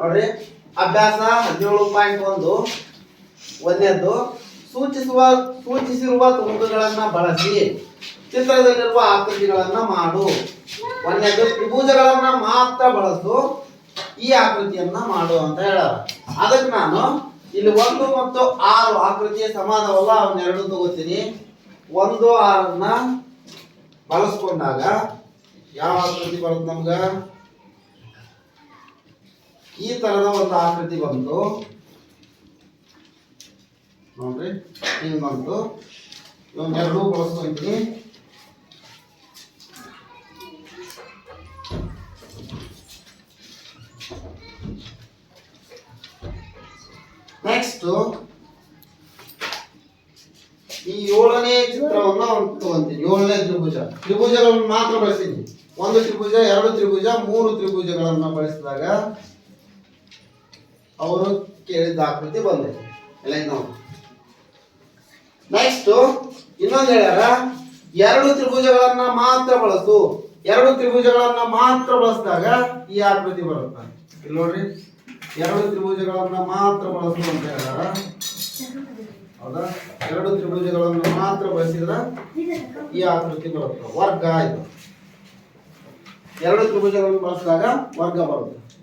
ನೋಡ್ರಿ, ಅಭ್ಯಾಸ ಹದಿನೇಳು ಪಾಯಿಂಟ್ ಒಂದು. ಒಂದನೇದ್ದು, ಸೂಚಿಸುವ, ಸೂಚಿಸಿರುವ ತುಂಬುಗಳನ್ನ ಬಳಸಿ, ಚಿತ್ರದಲ್ಲಿರುವ ಆಕೃತಿಗಳನ್ನ ಮಾಡು. ಒಂದನೇದು ತ್ರಿಭುಜಗಳನ್ನ ಮಾತ್ರ ಬಳಸು, ಈ ಆಕೃತಿಯನ್ನ ಮಾಡು ಅಂತ ಹೇಳ ಅದಕ್ಕೆ ನಾನು ಇಲ್ಲಿ ಒಂದು ಮತ್ತು ಆರು ಆಕೃತಿಯ ಸಮಾನವಲ್ಲ ಅವನ್ನೆರಡು ತಗೋತೀನಿ. ಒಂದು ಆರನ್ನ ಬಳಸ್ಕೊಂಡಾಗ ಯಾವ ಆಕೃತಿ ಬರುತ್ತೆ ನಮ್ಗ? ಈ ತರದ ಒಂದು ಆಕೃತಿ ಬಂತು. ನೋಡ್ರಿ, ಹಿಂಗ್ ಬಂತು. ಇವನ್ನೆರಡೂ ಬಳಸ್ಕೊಂತೀನಿ ನೆಕ್ಸ್ಟ್ ಈ ಏಳನೇ ಚಿತ್ರವನ್ನ ತಗೊಂತೀನಿ. ಏಳನೇ ತ್ರಿಭುಜ. ತ್ರಿಭುಜಗಳನ್ನು ಮಾತ್ರ ಬಳಸ್ತೀನಿ. ಒಂದು ತ್ರಿಭುಜ, ಎರಡು ತ್ರಿಭುಜ, ಮೂರು ತ್ರಿಭುಜಗಳನ್ನು ಬಳಸಿದಾಗ ಅವರು ಕೇಳಿದ ಆಕೃತಿ ಬಂದಿದೆ. ಎಲ್ಲ ನೋಡಿ. ನೆಕ್ಸ್ಟ್ ಇನ್ನೊಂದು ಹೇಳ್ಯಾರ, ಎರಡು ತ್ರಿಭುಜಗಳನ್ನ ಮಾತ್ರ ಬಳಸು. ಎರಡು ತ್ರಿಭುಜಗಳನ್ನ ಮಾತ್ರ ಬಳಸಿದಾಗ ಈ ಆಕೃತಿ ಬರುತ್ತೆ. ಇಲ್ಲಿ ನೋಡ್ರಿ, ಎರಡು ತ್ರಿಭುಜಗಳನ್ನ ಮಾತ್ರ ಬಳಸು ಅಂತ ಹೇಳ್ಯಾರ. ಹೌದಾ? ಎರಡು ತ್ರಿಭುಜಗಳನ್ನು ಮಾತ್ರ ಬಳಸಿದ್ರ ಈ ಆಕೃತಿ ಬರುತ್ತೆ. ವರ್ಗ ಇದು. ಎರಡು ತ್ರಿಭುಜಗಳನ್ನು ಬಳಸಿದಾಗ ವರ್ಗ ಬರುತ್ತೆ.